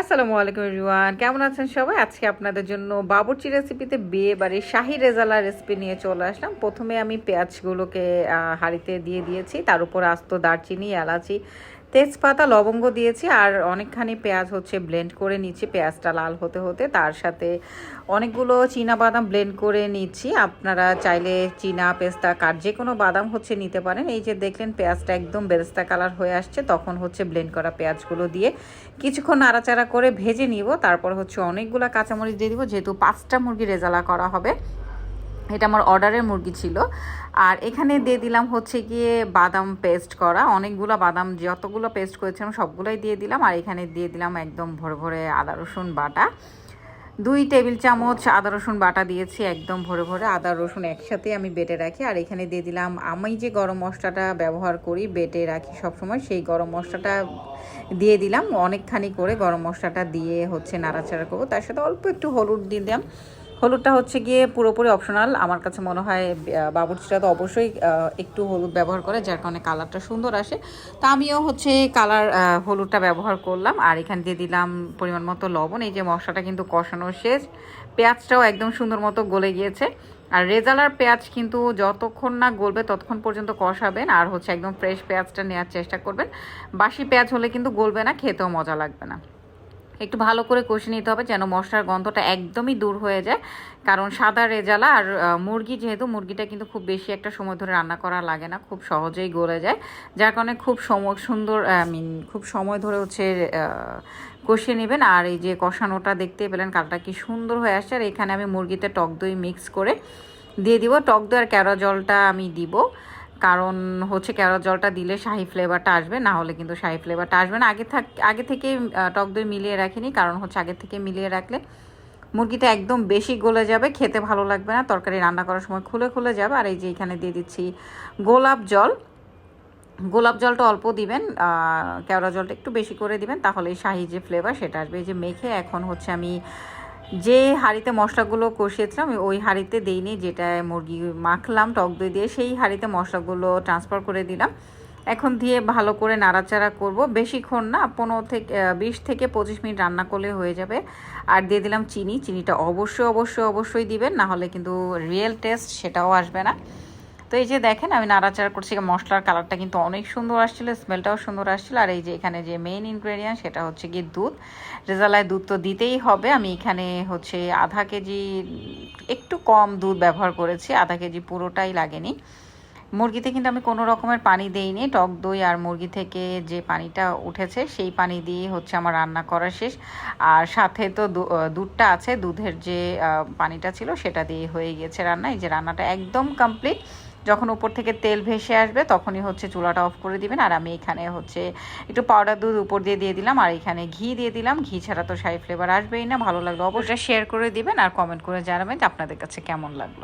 আসসালামু আলাইকুম রিওয়ান কেমন আছেন সবাই? আজকে আপনাদের জন্য বাবুর্চি রেসিপিতে বিয়ে বাড়ির শাহি রেজালা রেসিপি নিয়ে চলে আসলাম। প্রথমে আমি পেঁয়াজগুলোকে হাঁড়িতে দিয়ে দিয়েছি। তার উপর আস্ত দারচিনি, এলাচি তেজপাতা, লবঙ্গ দিয়েছি আর অনেকখানি পেঁয়াজ হচ্ছে ব্লেন্ড করে নিচ্ছি। পেঁয়াজটা লাল হতে হতে তার সাথে অনেকগুলো চীনা বাদাম ব্লেন্ড করে নিচ্ছি। আপনারা চাইলে চীনা, পেস্তা, কাঠ, যে কোনো বাদাম হচ্ছে নিতে পারেন। এই যে দেখলেন পেঁয়াজটা একদম বেরেস্তা কালার হয়ে আসছে, তখন হচ্ছে ব্লেন্ড করা পেঁয়াজগুলো দিয়ে কিছুক্ষণ নাড়াচাড়া করে ভেজে নিব। তারপর হচ্ছে অনেকগুলো কাঁচামরিচ দিয়ে দিব, যেহেতু পাঁচটা মুরগি রেজালা করা হবে। এটা আমার অর্ডারের মুরগি ছিল। আর এখানে দিয়ে দিলাম হচ্ছে গিয়ে বাদাম পেস্ট করা। অনেকগুলো বাদাম, যতগুলো পেস্ট করেছিলাম সবগুলোই দিয়ে দিলাম। আর এখানে দিয়ে দিলাম একদম ভরে ভরে আদা, রসুন বাটা। দুই টেবিল চামচ আদা, রসুন বাটা দিয়েছি একদম ভরে ভরে আদা, রসুন একসাথে আমি বেটে রাখি। আর এখানে দিয়ে দিলাম, আমি যে গরম মশলাটা ব্যবহার করি, বেটে রাখি সবসময়, সেই গরম মশলাটা দিয়ে দিলাম। অনেকখানি করে গরম মশলাটা দিয়ে হচ্ছে নাড়াচাড়া করব। তার সাথে অল্প একটু হলুদ দিলাম। হলুদটা হচ্ছে গিয়ে পুরোপুরি অপশনাল আমার কাছে মনে হয় বাবুর্চিটা তো অবশ্যই একটু হলুদ ব্যবহার করে, যার কারণে কালারটা সুন্দর আসে। তা আমিও হচ্ছে কালার হলুদটা ব্যবহার করলাম। আর এখান দিয়ে দিলাম পরিমাণ মতো লবণ। এই যে মশলাটা কিন্তু কষানো শেষ। পেঁয়াজটাও একদম সুন্দর মতো গলে গিয়েছে। আর রেজালার পেঁয়াজ কিন্তু যতক্ষণ না গলবে ততক্ষণ পর্যন্ত কষাবেন। আর হচ্ছে একদম ফ্রেশ পেঁয়াজটা নেওয়ার চেষ্টা করবেন। বাসি পেঁয়াজ হলে কিন্তু গলবে না, খেতেও মজা লাগবে না। একটু ভালো করে কষে নিতে হবে যেন মশলার গন্ধটা একদমই দূর হয়ে যায়। কারণ সাদা রেজালা আর মুরগি যেহেতু, মুরগিটা কিন্তু খুব বেশি একটা সময় ধরে রান্না করা লাগে না, খুব সহজেই গলে যায়। যার কারণে খুব সময়, সুন্দর আই মিন খুব সময় ধরে হচ্ছে কষিয়ে নেবেন। আর এই যে কষানোটা দেখতে পেলেন, কালটা কি সুন্দর হয়ে আসছে। আর এখানে আমি মুরগিতে টক দই মিক্স করে দিয়ে দিব। টক দই আর কেওড়া জলটা আমি দিব। কারণ হচ্ছে কেওড়া জলটা দিলে শাহি ফ্লেভারটা আসবে, না হলে কিন্তু শাহি ফ্লেভারটা আসবে না। আগে থাক, আগে থেকে টক দই মিলিয়ে রাখিনি, কারণ হচ্ছে আগে থেকে মিলিয়ে রাখলে মুরগিটা একদম বেশি গলে যাবে, খেতে ভালো লাগবে না, তরকারি রান্না করার সময় খুলে খুলে যাবে। আর এই যে এখানে দিয়ে দিচ্ছি গোলাপ জল। গোলাপ জলটা অল্প দিবেন কেওড়া জলটা একটু বেশি করে দিবেন, তাহলে শাহি যে ফ্লেভার সেটা আসবে। এই যে মেখে এখন হচ্ছে আমি যে হাঁড়িতে মশলাগুলো কষিয়েছিলাম ওই হাঁড়িতে দিইনি যেটায় মুরগি মাখলাম, টক দই দিয়ে, সেই হাঁড়িতে মশলাগুলো ট্রান্সফার করে দিলাম। এখন দিয়ে ভালো করে নাড়াচাড়া করব। বেশিক্ষণ না, পনেরো থেকে বিশ থেকে পঁচিশ মিনিট রান্না করলে হয়ে যাবে। আর দিয়ে দিলাম চিনি। চিনিটা অবশ্যই অবশ্যই অবশ্যই দিবেন, না হলে কিন্তু রিয়েল টেস্ট সেটাও আসবে না। তো এই যে দেখেন, আমি নাড়াচাড়া করছি মশলার কালারটা কিন্তু অনেক সুন্দর আসছিল, স্মেলটাও সুন্দর আসছিল। আর এই যে এখানে যে মেইন ইনগ্রেডিয়েন্ট সেটা হচ্ছে গিয়ে দুধ। রেজালায় দুধ তো দিতেই হবে। আমি এখানে হচ্ছে আধা কেজি, একটু কম দুধ ব্যবহার করেছি, আধা কেজি পুরোটাই লাগেনি। মুরগিতে কিন্তু আমি কোনো রকমের পানি দেইনি, টক দই আর মুরগি থেকে যে পানিটা উঠেছে, সেই পানি দিয়ে হচ্ছে আমার রান্না করা শেষ। আর সাথে তো দুধটা আছে, দুধের যে পানিটা ছিল, সেটা দিয়ে হয়ে গিয়েছে রান্না। এই যে রান্নাটা একদম কমপ্লিট যখন উপর থেকে তেল ভেসে আসবে তখনই হচ্ছে চুলাটা অফ করে দিবেন। আর আমি এখানে হচ্ছে একটু পাউডার দুধ উপর দিয়ে দিয়ে দিলাম আর এখানে ঘি দিয়ে দিলাম। ঘি ছাড়া তো সাই ফ্লেভার আসবেই না ভালো লাগল অবশ্যই শেয়ার করে দিবেন আর কমেন্ট করে জানাবেন যে আপনাদের কাছে কেমন লাগল।